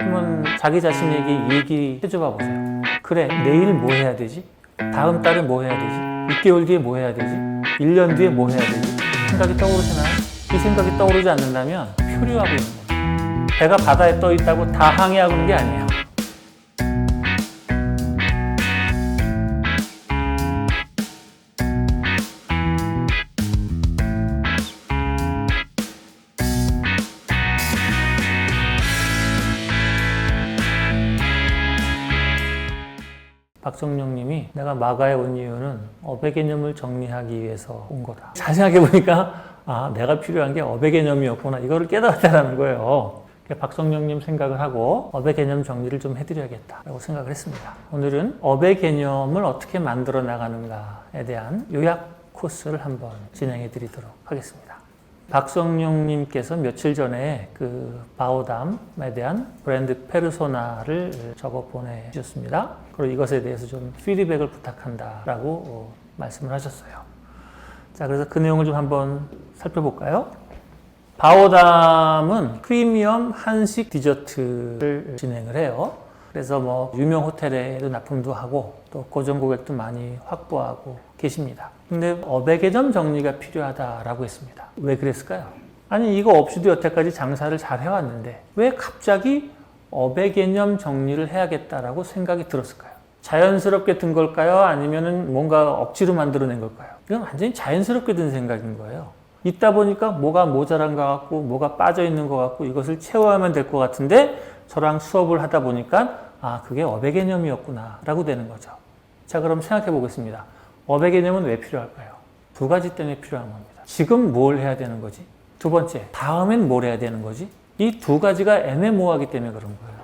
한번 자기 자신에게 얘기해 줘 보세요. 그래, 내일 뭐 해야 되지? 다음 달에 뭐 해야 되지? 6개월 뒤에 뭐 해야 되지? 1년 뒤에 뭐 해야 되지? 생각이 떠오르시나요? 이 생각이 떠오르지 않는다면 표류하고 있는 겁니다. 배가 바다에 떠 있다고 다 항해하고 있는 게 아니에요. 박성룡 님이 내가 마가에 온 이유는 어배 개념을 정리하기 위해서 온 거다. 잘 생각해보니까 아, 내가 필요한 게 어배 개념이었구나. 이거를 깨달았다는 거예요. 그래서 박성룡 님 생각을 하고 어배 개념 정리를 좀 해드려야겠다라고 생각을 했습니다. 오늘은 어배 개념을 어떻게 만들어 나가는가에 대한 요약 코스를 한번 진행해 드리도록 하겠습니다. 박성룡님께서 며칠 전에 그 바오담에 대한 브랜드 페르소나를 적어 보내주셨습니다. 그리고 이것에 대해서 좀 피드백을 부탁한다라고 어, 말씀을 하셨어요. 자, 그래서 그 내용을 좀 한번 살펴볼까요? 바오담은 프리미엄 한식 디저트를 진행을 해요. 그래서 뭐 유명 호텔에도 납품도 하고 또 고정 고객도 많이 확보하고 계십니다. 근데 개념 정리가 필요하다라고 했습니다. 왜 그랬을까요? 아니 이거 없이도 여태까지 장사를 잘 해왔는데 왜 갑자기 어배 개념 정리를 해야겠다라고 생각이 들었을까요? 자연스럽게 든 걸까요? 아니면은 뭔가 억지로 만들어낸 걸까요? 이건 완전히 자연스럽게 든 생각인 거예요. 있다 보니까 뭐가 모자란 것 같고 뭐가 빠져 있는 것 같고 이것을 채워하면 될것 같은데 저랑 수업을 하다 보니까 아 그게 어배 개념이었구나 라고 되는 거죠. 자 그럼 생각해 보겠습니다. 어배 개념은 왜 필요할까요? 두 가지 때문에 필요한 겁니다. 지금 뭘 해야 되는 거지? 두 번째, 다음엔 뭘 해야 되는 거지? 이 두 가지가 애매모호하기 때문에 그런 거예요.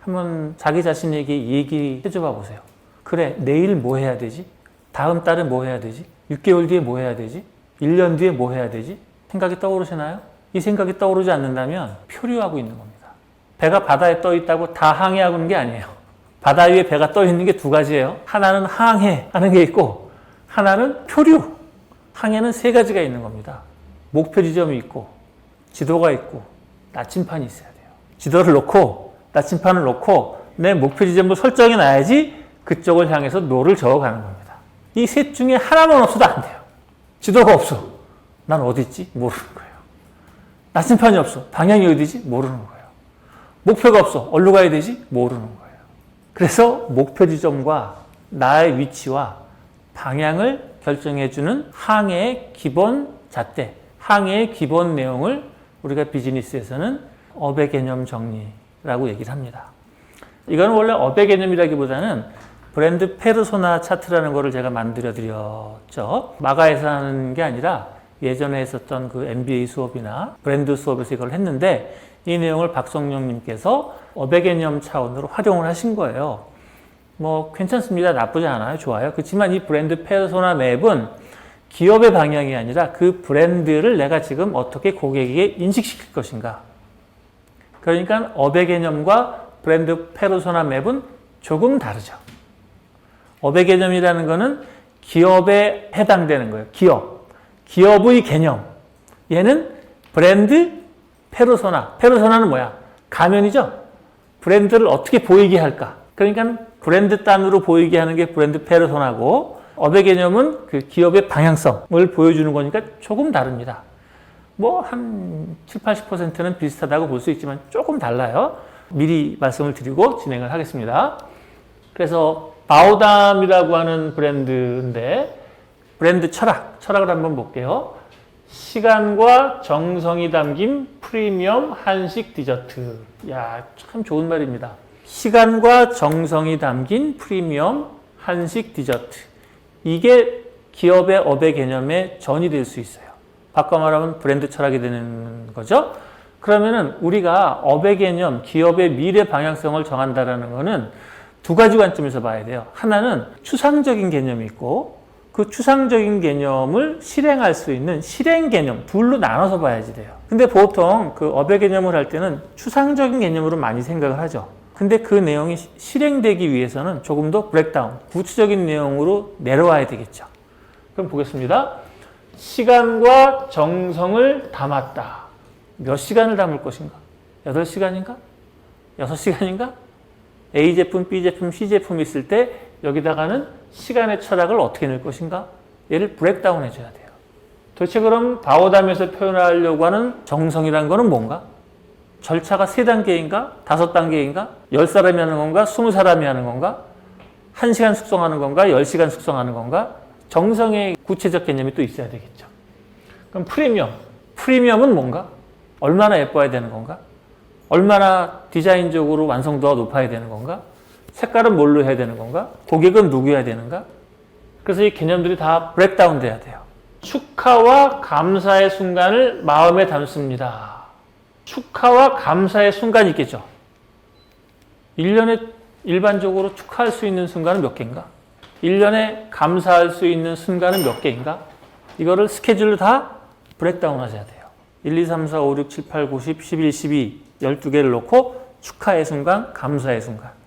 한번 자기 자신에게 얘기해 줘 보세요. 그래, 내일 뭐 해야 되지? 다음 달에 뭐 해야 되지? 6개월 뒤에 뭐 해야 되지? 1년 뒤에 뭐 해야 되지? 생각이 떠오르시나요? 이 생각이 떠오르지 않는다면 표류하고 있는 겁니다. 배가 바다에 떠 있다고 다 항해하고 있는 게 아니에요. 바다 위에 배가 떠 있는 게 두 가지예요. 하나는 항해하는 게 있고 하나는 표류. 항해는 세 가지가 있는 겁니다. 목표 지점이 있고 지도가 있고 나침판이 있어야 돼요. 지도를 놓고 나침판을 놓고 내 목표 지점을 설정해 놔야지 그쪽을 향해서 노를 저어가는 겁니다. 이 셋 중에 하나만 없어도 안 돼요. 지도가 없어. 난 어디 있지? 모르는 거예요. 나침판이 없어. 방향이 어디지? 모르는 거예요. 목표가 없어. 어디로 가야 되지? 모르는 거예요. 그래서 목표 지점과 나의 위치와 방향을 결정해주는 항해의 기본 잣대, 항해의 기본 내용을 우리가 비즈니스에서는 어배 개념 정리라고 얘기를 합니다. 이건 원래 어배 개념이라기보다는 브랜드 페르소나 차트라는 거를 제가 만들어 드렸죠. 마가에서 하는 게 아니라 예전에 했었던 그 MBA 수업이나 브랜드 수업에서 이걸 했는데 이 내용을 박성룡님께서 어배 개념 차원으로 활용을 하신 거예요. 뭐 괜찮습니다. 나쁘지 않아요. 좋아요. 그렇지만 이 브랜드 페르소나 맵은 기업의 방향이 아니라 그 브랜드를 내가 지금 어떻게 고객에게 인식시킬 것인가. 그러니까 어배 개념과 브랜드 페르소나 맵은 조금 다르죠. 어배 개념이라는 것은 기업에 해당되는 거예요. 기업. 기업의 개념. 얘는 브랜드 페르소나. 페르소나는 뭐야? 가면이죠? 브랜드를 어떻게 보이게 할까? 그러니까 브랜드 단으로 보이게 하는 게 브랜드 페르소나고 어배 개념은 그 기업의 방향성을 보여주는 거니까 조금 다릅니다. 뭐 한 7, 80%는 비슷하다고 볼 수 있지만 조금 달라요. 미리 말씀을 드리고 진행을 하겠습니다. 그래서 바우담이라고 하는 브랜드인데 브랜드 철학, 철학을 한번 볼게요. 시간과 정성이 담긴 프리미엄 한식 디저트. 야, 참 좋은 말입니다. 시간과 정성이 담긴 프리미엄 한식 디저트. 이게 기업의 업의 개념의 전이 될 수 있어요. 바꿔 말하면 브랜드 철학이 되는 거죠. 그러면은 우리가 업의 개념, 기업의 미래 방향성을 정한다라는 거는 두 가지 관점에서 봐야 돼요. 하나는 추상적인 개념이 있고 그 추상적인 개념을 실행할 수 있는 실행 개념 둘로 나눠서 봐야지 돼요. 근데 보통 그 업의 개념을 할 때는 추상적인 개념으로 많이 생각을 하죠. 근데 그 내용이 시- 실행되기 위해서는 조금 더 브렉다운, 구체적인 내용으로 내려와야 되겠죠. 그럼 보겠습니다. 시간과 정성을 담았다. 몇 시간을 담을 것인가? 8시간인가? 6시간인가? A 제품, B 제품, C 제품 있을 때 여기다가는 시간의 철학을 어떻게 넣을 것인가? 얘를 브렉다운 해줘야 돼요. 도대체 그럼 바오담에서 표현하려고 하는 정성이란 거는 뭔가? 절차가 세 단계인가? 다섯 단계인가? 열 사람이 하는 건가? 스무 사람이 하는 건가? 한 시간 숙성하는 건가? 열 시간 숙성하는 건가? 정성의 구체적 개념이 또 있어야 되겠죠. 그럼 프리미엄. 프리미엄은 뭔가? 얼마나 예뻐야 되는 건가? 얼마나 디자인적으로 완성도가 높아야 되는 건가? 색깔은 뭘로 해야 되는 건가? 고객은 누구여야 되는가? 그래서 이 개념들이 다 브렉다운 돼야 돼요. 축하와 감사의 순간을 마음에 담습니다. 축하와 감사의 순간이 있겠죠. 1년에 일반적으로 축하할 수 있는 순간은 몇 개인가? 1년에 감사할 수 있는 순간은 몇 개인가? 이거를 스케줄로 다 브렉다운 하셔야 돼요. 1, 2, 3, 4, 5, 6, 7, 8, 9, 10, 11, 12, 12개를 놓고 축하의 순간, 감사의 순간.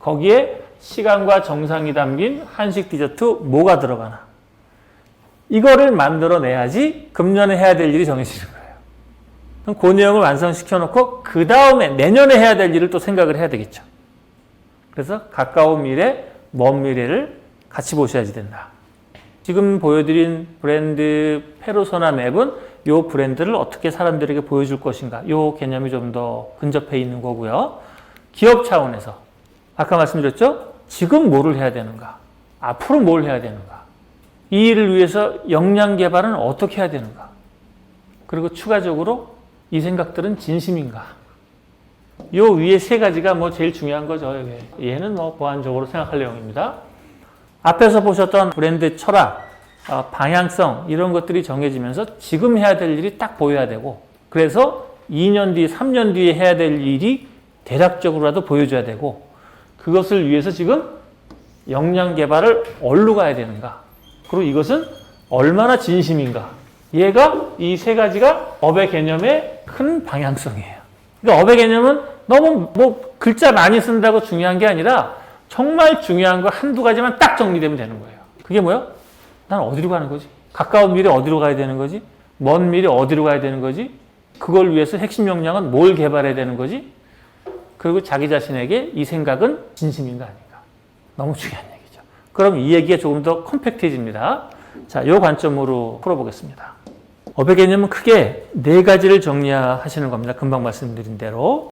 거기에 시간과 정상이 담긴 한식 디저트 뭐가 들어가나. 이거를 만들어내야지 금년에 해야 될 일이 정해지는 거예요. 그럼 그 내용을 완성시켜 놓고 그 다음에 내년에 해야 될 일을 또 생각을 해야 되겠죠. 그래서 가까운 미래, 먼 미래를 같이 보셔야지 된다. 지금 보여드린 브랜드 페르소나 맵은 이 브랜드를 어떻게 사람들에게 보여줄 것인가. 이 개념이 좀 더 근접해 있는 거고요. 기업 차원에서 아까 말씀드렸죠? 지금 뭐를 해야 되는가? 앞으로 뭘 해야 되는가? 이 일을 위해서 역량 개발은 어떻게 해야 되는가? 그리고 추가적으로 이 생각들은 진심인가? 요 위에 세 가지가 뭐 제일 중요한 거죠. 얘는 뭐 보완적으로 생각할 내용입니다. 앞에서 보셨던 브랜드 철학, 어, 방향성 이런 것들이 정해지면서 지금 해야 될 일이 딱 보여야 되고 그래서 2년 뒤, 3년 뒤에 해야 될 일이 대략적으로라도 보여줘야 되고 그것을 위해서 지금 역량 개발을 어디로 가야 되는가 그리고 이것은 얼마나 진심인가 얘가 이 세 가지가 업의 개념의 큰 방향성이에요. 그러니까 업의 개념은 너무 뭐 글자 많이 쓴다고 중요한 게 아니라 정말 중요한 거 한두 가지만 딱 정리되면 되는 거예요. 그게 뭐야? 난 어디로 가는 거지? 가까운 미래 어디로 가야 되는 거지? 먼 미래 어디로 가야 되는 거지? 그걸 위해서 핵심 역량은 뭘 개발해야 되는 거지? 그리고 자기 자신에게 이 생각은 진심인가 아닌가? 너무 중요한 얘기죠. 그럼 이 얘기가 조금 더 컴팩트해집니다. 자, 이 관점으로 풀어보겠습니다. 업의 개념은 크게 네 가지를 정리하시는 겁니다. 금방 말씀드린 대로.